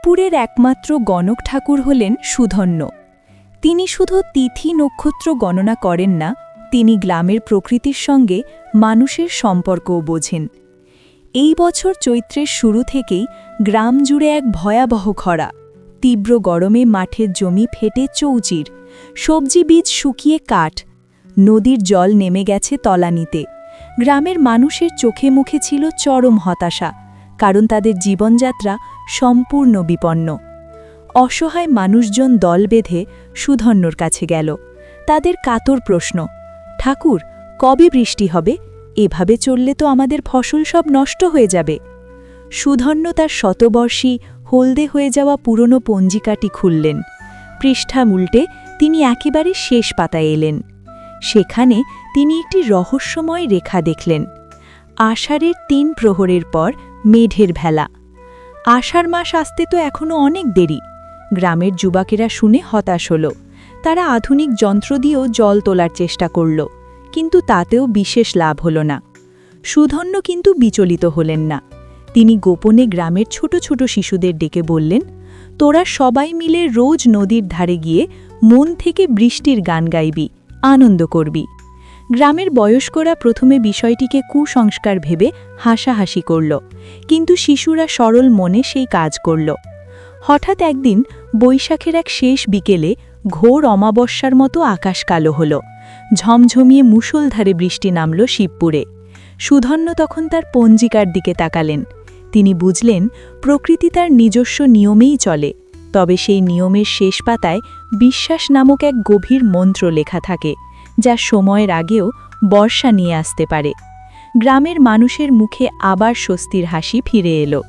শিবপুরের একমাত্র গণক ঠাকুর হলেন সুধন্য। তিনি শুধু তিথি নক্ষত্র গণনা করেন না, তিনি গ্রামের প্রকৃতির সঙ্গে মানুষের সম্পর্কও বোঝেন। এই বছর চৈত্রের শুরু থেকেই গ্রাম জুড়ে এক ভয়াবহ খরা। তীব্র গরমে মাঠের জমি ফেটে চৌচির, সবজি বীজ শুকিয়ে কাঠ, নদীর জল নেমে গেছে তলানিতে। গ্রামের মানুষের চোখে মুখে ছিল চরম হতাশা, কারণ তাদের জীবনযাত্রা সম্পূর্ণ বিপন্ন। অসহায় মানুষজন দল বেঁধে সুধন্যর কাছে গেল। তাদের কাতর প্রশ্ন, ঠাকুর, কবে বৃষ্টি হবে? এভাবে চললে তো আমাদের ফসল সব নষ্ট হয়ে যাবে সুধন্য তার শতবর্ষী হলদে হয়ে যাওয়া পুরনো পঞ্জিকাটি খুললেন। পৃষ্ঠা উল্টে তিনি একেবারে শেষ পাতায় এলেন। সেখানে তিনি একটি রহস্যময় রেখা দেখলেন। আষাঢ়ের তিন প্রহরের পর মেঢের ভেলা। আষাঢ় মাস আসতে তো এখনও অনেক দেরি। গ্রামের যুবকেরা শুনে হতাশ হল। তারা আধুনিক যন্ত্র দিয়েও জল তোলার চেষ্টা করল, কিন্তু তাতেও বিশেষ লাভ হল না। সুধন্য কিন্তু বিচলিত হলেন না। তিনি গোপনে গ্রামের ছোট ছোট শিশুদের ডেকে বললেন, তোরা সবাই মিলে রোজ নদীর ধারে গিয়ে মন থেকে বৃষ্টির গান গাইবি, আনন্দ করবি। গ্রামের বয়স্করা প্রথমে বিষয়টিকে কুসংস্কার ভেবে হাসাহাসি করল, কিন্তু শিশুরা সরল মনে সেই কাজ করল। হঠাৎ একদিন বৈশাখের এক শেষ বিকেলে ঘোর অমাবস্যার মতো আকাশ কালো হল। ঝমঝমিয়ে মুষলধারে বৃষ্টি নামল শিবপুরে। সুধন্য তখন তার পঞ্জিকার দিকে তাকালেন। তিনি বুঝলেন, প্রকৃতি তার নিজস্ব নিয়মেই চলে, তবে সেই নিয়মের শেষ পাতায় বিশ্বাস নামক এক গভীর মন্ত্র লেখা থাকে। যা সময়ের আগেও বর্ষা নিয়ে আসতে পারে। গ্রামের মানুষের মুখে আবার স্বস্তির হাসি ফিরে এলো।